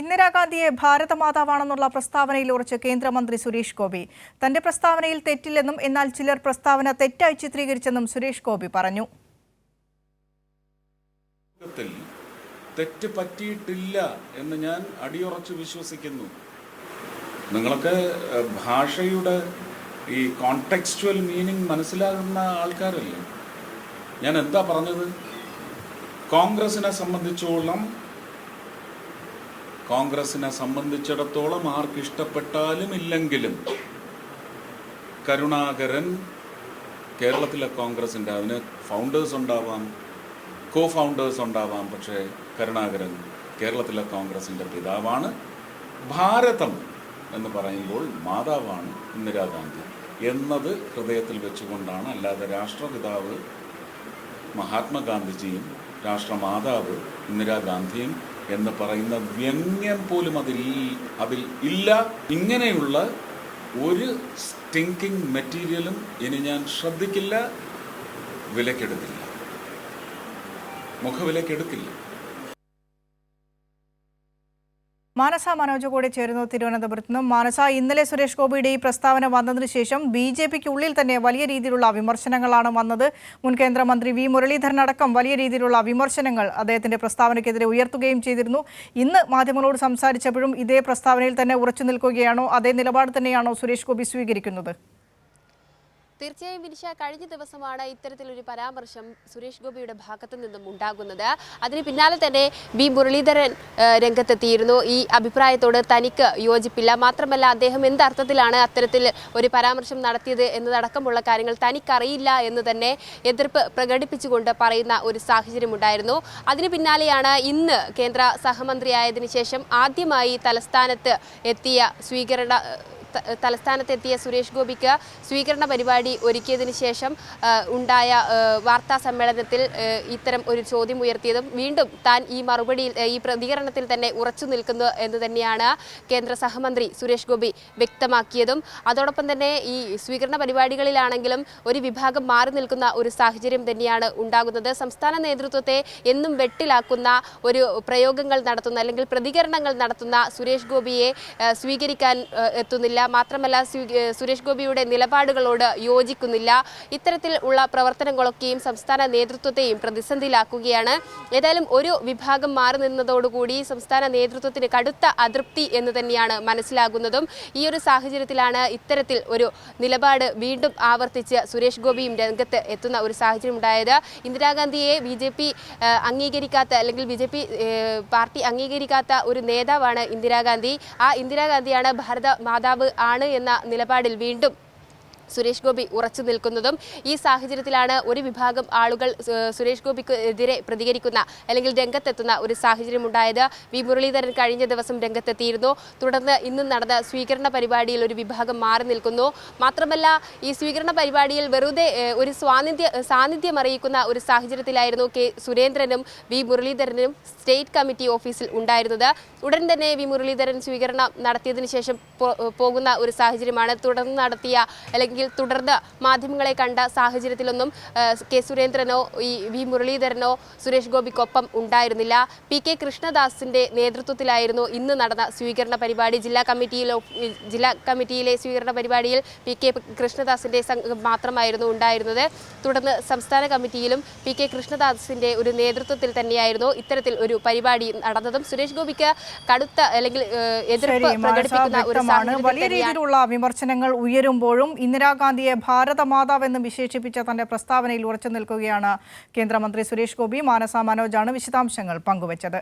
ഇന്ദിരാഗാന്ധിയെ ഭാരതമാതാവാണെന്നുള്ള പ്രസ്താവനയിൽ ഉറച്ച് കേന്ദ്രമന്ത്രി സുരേഷ് ഗോപി. തന്റെ പ്രസ്താവനയിൽ തെറ്റില്ലെന്നും എന്നാൽ ചിലർ പ്രസ്താവന തെറ്റായി ചിത്രീകരിച്ചെന്നും സുരേഷ് ഗോപി പറഞ്ഞു. തെറ്റ് പറ്റിയിട്ടില്ല എന്ന് ഞാൻ അടിയുറച്ച് വിശ്വസിക്കുന്നു. നിങ്ങളൊക്കെ ഭാഷയുടെ ഈ കോണ്ടെക്സ്റ്റുവൽ മീനിങ് മനസ്സിലാകുന്ന ആൾക്കാരല്ലേ? ഞാൻ എന്താ പറഞ്ഞത്? കോൺഗ്രസിനെ സംബന്ധിച്ചോളം കോൺഗ്രസിനെ സംബന്ധിച്ചിടത്തോളം ആർക്കിഷ്ടപ്പെട്ടാലും ഇല്ലെങ്കിലും കരുണാകരൻ കേരളത്തിലെ കോൺഗ്രസിന്റെ അതിന് ഫൗണ്ടേഴ്സ് ഉണ്ടാവാം കോ ഫൗണ്ടേഴ്സ് ഉണ്ടാവാം പക്ഷേ കരുണാകരൻ കേരളത്തിലെ കോൺഗ്രസിന്റെ പിതാവാണ്. ഭാരതം എന്ന് പറയുമ്പോൾ മാതാവാണ് ഇന്ദിരാഗാന്ധി എന്നത് ഹൃദയത്തിൽ വെച്ചുകൊണ്ടാണ്. അല്ലാതെ രാഷ്ട്രപിതാവ് മഹാത്മാഗാന്ധിജിയും രാഷ്ട്രമാതാവ് ഇന്ദിരാഗാന്ധിയും എന്ന് പറയുന്ന വ്യംഗ്യം പോലും അതിൽ അതിൽ ഇല്ല. ഇങ്ങനെയുള്ള ഒരു സ്റ്റിങ്കിങ് മെറ്റീരിയലും ഇനി ഞാൻ ശ്രദ്ധിക്കില്ല വിലക്കെടുക്കില്ല മുഖവിലക്കെടുക്കില്ല. മാനസ മനോജ് കൂടെ ചേരുന്നു തിരുവനന്തപുരത്ത് നിന്നും. മാനസ ഇന്നലെ സുരേഷ് ഗോപിയുടെ ഈ പ്രസ്താവന വന്നതിന് ശേഷം ബി ജെ പിക്ക് ഉള്ളിൽ തന്നെ വലിയ രീതിയിലുള്ള വിമർശനങ്ങളാണ് വന്നത്. മുൻ കേന്ദ്രമന്ത്രി വി മുരളീധരൻ അടക്കം വലിയ രീതിയിലുള്ള വിമർശനങ്ങൾ അദ്ദേഹത്തിന്റെ പ്രസ്താവനയ്ക്കെതിരെ ഉയർത്തുകയും ചെയ്തിരുന്നു. ഇന്ന് മാധ്യമങ്ങളോട് സംസാരിച്ചപ്പോഴും ഇതേ പ്രസ്താവനയിൽ തന്നെ ഉറച്ചു നിൽക്കുകയാണോ അതേ നിലപാട് തന്നെയാണോ സുരേഷ് ഗോപി സ്വീകരിക്കുന്നത്? തീർച്ചയായും വിനിഷ കഴിഞ്ഞ ദിവസമാണ് ഇത്തരത്തിലൊരു പരാമർശം സുരേഷ് ഗോപിയുടെ ഭാഗത്തു നിന്നും ഉണ്ടാകുന്നത്. അതിന് പിന്നാലെ തന്നെ വി മുരളീധരൻ രംഗത്തെത്തിയിരുന്നു. ഈ അഭിപ്രായത്തോട് തനിക്ക് യോജിപ്പില്ല. മാത്രമല്ല അദ്ദേഹം എന്ത് അർത്ഥത്തിലാണ് അത്തരത്തിൽ ഒരു പരാമർശം നടത്തിയത് എന്നതടക്കമുള്ള കാര്യങ്ങൾ തനിക്കറിയില്ല എന്ന് തന്നെ എതിർപ്പ് പ്രകടിപ്പിച്ചുകൊണ്ട് പറയുന്ന ഒരു സാഹചര്യം ഉണ്ടായിരുന്നു അതിന് പിന്നാലെയാണ് ഇന്ന് കേന്ദ്ര സഹമന്ത്രിയായതിനു ശേഷം ആദ്യമായി തലസ്ഥാനത്ത് എത്തിയ സ്വീകരണ തലസ്ഥാനത്തെത്തിയ സുരേഷ് ഗോപിക്ക് സ്വീകരണ പരിപാടി ഒരുക്കിയതിനു ശേഷം ഉണ്ടായ വാർത്താ സമ്മേളനത്തിൽ ഇത്തരം ഒരു ചോദ്യം ഉയർത്തിയതും വീണ്ടും താൻ ഈ മറുപടിയിൽ ഈ പ്രതികരണത്തിൽ തന്നെ ഉറച്ചു നിൽക്കുന്നു എന്ന് തന്നെയാണ് കേന്ദ്ര സഹമന്ത്രി സുരേഷ് ഗോപി വ്യക്തമാക്കിയതും. അതോടൊപ്പം തന്നെ ഈ സ്വീകരണ പരിപാടികളിലാണെങ്കിലും ഒരു വിഭാഗം മാറി നിൽക്കുന്ന ഒരു സാഹചര്യം തന്നെയാണ് ഉണ്ടാകുന്നത്. സംസ്ഥാന നേതൃത്വത്തെ എന്നും വെട്ടിലാക്കുന്ന ഒരു പ്രയോഗങ്ങൾ നടത്തുന്ന അല്ലെങ്കിൽ പ്രതികരണങ്ങൾ നടത്തുന്ന സുരേഷ് ഗോപിയെ സ്വീകരിക്കാൻ ആ, എത്തുന്നില്ല മാത്രമല്ല സുരേഷ് ഗോപിയുടെ നിലപാടുകളോട് യോജിക്കുന്നില്ല. ഇത്തരത്തിൽ ഉള്ള പ്രവർത്തനങ്ങളൊക്കെയും സംസ്ഥാന നേതൃത്വത്തെയും പ്രതിസന്ധിയിലാക്കുകയാണ്. ഏതായാലും ഒരു വിഭാഗം മാറി നിന്നതോടുകൂടി സംസ്ഥാന നേതൃത്വത്തിന് കടുത്ത അതൃപ്തി എന്ന് തന്നെയാണ് മനസ്സിലാകുന്നതും. ഈ ഒരു സാഹചര്യത്തിലാണ് ഇത്തരത്തിൽ ഒരു നിലപാട് വീണ്ടും ആവർത്തിച്ച് സുരേഷ് ഗോപിയും രംഗത്ത് എത്തുന്ന ഒരു സാഹചര്യം ഉണ്ടായത് ഇന്ദിരാഗാന്ധിയെ ബി ജെ പി അംഗീകരിക്കാത്ത അല്ലെങ്കിൽ ബി ജെ പി പാർട്ടി അംഗീകരിക്കാത്ത ഒരു നേതാവാണ് ഇന്ദിരാഗാന്ധി. ആ ഇന്ദിരാഗാന്ധിയാണ് ഭാരത മാതാവ് ആണ് എന്ന നിലപാടിൽ വീണ്ടും സുരേഷ് ഗോപി ഉറച്ചു നിൽക്കുന്നതും ഈ സാഹചര്യത്തിലാണ് ഒരു വിഭാഗം ആളുകൾ സുരേഷ് ഗോപിക്ക് എതിരെ പ്രതികരിക്കുന്ന അല്ലെങ്കിൽ രംഗത്തെത്തുന്ന ഒരു സാഹചര്യം ഉണ്ടായത് വി. മുരളീധരൻ കഴിഞ്ഞ ദിവസം രംഗത്തെത്തിയിരുന്നു. തുടർന്ന് ഇന്ന് നടന്ന സ്വീകരണ പരിപാടിയിൽ ഒരു വിഭാഗം മാറി നിൽക്കുന്നു. മാത്രമല്ല ഈ സ്വീകരണ പരിപാടിയിൽ വെറുതെ ഒരു സ്വാനിധ്യ സാന്നിധ്യം അറിയിക്കുന്ന ഒരു സാഹചര്യത്തിലായിരുന്നു കെ. സുരേന്ദ്രനും വി. മുരളീധരനും സ്റ്റേറ്റ് കമ്മിറ്റി ഓഫീസിൽ ഉണ്ടായിരുന്നത്. ഉടൻ തന്നെ വി. മുരളീധരൻ സ്വീകരണം നടത്തിയതിനു ശേഷം പോകുന്ന ഒരു സാഹചര്യമാണ്. തുടർന്ന് നടത്തിയ അല്ലെങ്കിൽ തുടർന്ന് മാധ്യമങ്ങളെ കണ്ട സാഹചര്യത്തിലൊന്നും കെ സുരേന്ദ്രനോ ഈ വി മുരളീധരനോ സുരേഷ് ഗോപിക്കൊപ്പം ഉണ്ടായിരുന്നില്ല. പി കെ കൃഷ്ണദാസിന്റെ നേതൃത്വത്തിലായിരുന്നു ഇന്ന് നടന്ന സ്വീകരണ പരിപാടി. ജില്ലാ കമ്മിറ്റിയിലോ ജില്ലാ കമ്മിറ്റിയിലെ സ്വീകരണ പരിപാടിയിൽ പി കെ കൃഷ്ണദാസിന്റെ സംഘം മാത്രമായിരുന്നു ഉണ്ടായിരുന്നത്. തുടർന്ന് സംസ്ഥാന കമ്മിറ്റിയിലും പി കെ കൃഷ്ണദാസിന്റെ ഒരു നേതൃത്വത്തിൽ തന്നെയായിരുന്നു ഇത്തരത്തിൽ ഒരു പരിപാടി നടന്നതും. സുരേഷ് ഗോപിക്ക് കടുത്ത അല്ലെങ്കിൽ എതിർപ്പ് പ്രകടിപ്പിക്കുന്ന ഒരു വലിയ രീതിയിലുള്ള വിമർശനങ്ങൾ ഉയരുമ്പോഴും ഇന്ദിരാഗാന്ധിയെ ഭാരതമാതാവെന്നും വിശേഷിപ്പിച്ച തന്റെ പ്രസ്താവനയിൽ ഉറച്ചു നിൽക്കുകയാണ് കേന്ദ്രമന്ത്രി സുരേഷ് ഗോപി മാനസ മനോജാണ് വിശദാംശങ്ങൾ പങ്കുവച്ചത്.